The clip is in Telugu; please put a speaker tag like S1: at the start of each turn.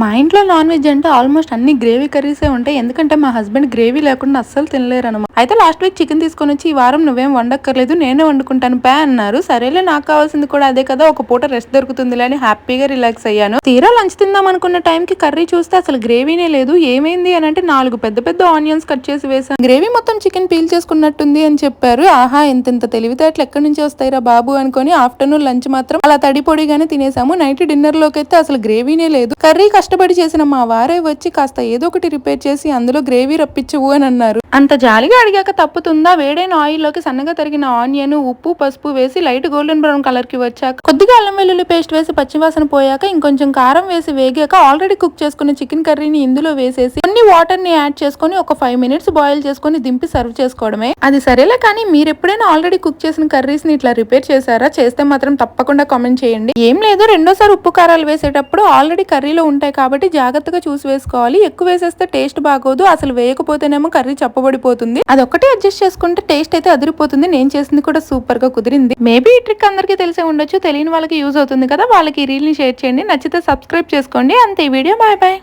S1: మా ఇంట్లో నాన్ వెజ్ అంటే ఆల్మోస్ట్ అన్ని గ్రేవీ కర్రీసే ఉంటాయి. ఎందుకంటే మా హస్బెండ్ గ్రేవీ లేకుండా అస్సలు తినలేరు అనమాట అయితే లాస్ట్ వీక్ చికెన్ తీసుకొని వచ్చి ఈ వారం నువ్వేం వండక్కర్లేదు నేనే వండుకుంటాను పే అన్నారు. సరేలే నాకు కావాల్సింది కూడా అదే కదా ఒక పూట రెస్ట్ దొరుకుతుందిలే అని హ్యాపీగా రిలాక్స్ అయ్యాను. తీరా లంచ్ తిందాం అనుకున్న టైం కి కర్రీ చూస్తే అసలు గ్రేవీనే లేదు. ఏమైంది అని అంటే నాలుగు పెద్ద పెద్ద ఆనియన్స్ కట్ చేసి వేసాను గ్రేవీ మొత్తం చికెన్ పీల్ చేసుకున్నట్టుంది అని చెప్పారు. ఆహా ఇంత ఇంత తెలివితేటలు ఎక్కడి నుంచి వస్తాయిరా బాబు అనుకొని ఆఫ్టర్నూన్ లంచ్ మాత్రం అలా తడి పొడిగానే తినేసాము. నైట్ డిన్నర్లోకి అయితే అసలు గ్రేవీనే లేదు. కర్రీ కష్టం కష్టపడి చేసిన మా వారే వచ్చి కాస్త ఏదో ఒకటి రిపేర్ చేసి అందులో గ్రేవీ రప్పించవు అని అన్నారు. అంత జాలిగా అడిగాక తప్పుతుందా? వేడైన ఆయిల్లోకి సన్నగా తరిగిన ఆనియన్ ఉప్పు పసుపు వేసి లైట్ గోల్డెన్ బ్రౌన్ కలర్కి వచ్చాక కొద్దిగా అల్లం వెల్లుల్లి పేస్ట్ వేసి పచ్చివాసన పోయాక ఇంకొంచెం కారం వేసి వేగాక ఆల్రెడీ కుక్ చేసుకున్న చికెన్ కర్రీని ఇందులో వేసేసి కొన్ని వాటర్ని యాడ్ చేసుకొని ఒక ఫైవ్ మినిట్స్ బాయిల్ చేసుకొని దింపి సర్వ్ చేసుకోవడమే. అది సరేలే కానీ మీరు ఎప్పుడైనా ఆల్రెడీ కుక్ చేసిన కర్రీస్ని ఇట్లా రిపేర్ చేశారా? చేస్తే మాత్రం తప్పకుండా కామెంట్ చేయండి. ఏం లేదు రెండోసారి ఉప్పు కారాలు వేసేటప్పుడు ఆల్రెడీ కర్రీలో ఉంటాయి కాబట్టి జాగ్రత్తగా చూసి వేసుకోవాలి. ఎక్కువ వేసేస్తే టేస్ట్ బాగోదు. అసలు వేయకపోతేనేమో కర్రీ చప్పబడిపోతుంది. అది అడ్జస్ట్ చేసుకుంటే టేస్ట్ అయితే అదిరిపోతుంది. నేను చేసింది కూడా సూపర్గా కుదిరింది. మేబీ ఈ ట్రిక్ అందరికీ తెలిసే ఉండొచ్చు. తెలియని వాళ్ళకి యూజ్ అవుతుంది కదా. వాళ్ళకి ఈ రీల్ని షేర్ చేయండి. నచ్చితే సబ్స్క్రైబ్ చేసుకోండి. అంతే. ఈ వీడియో బాయ్ బాయ్.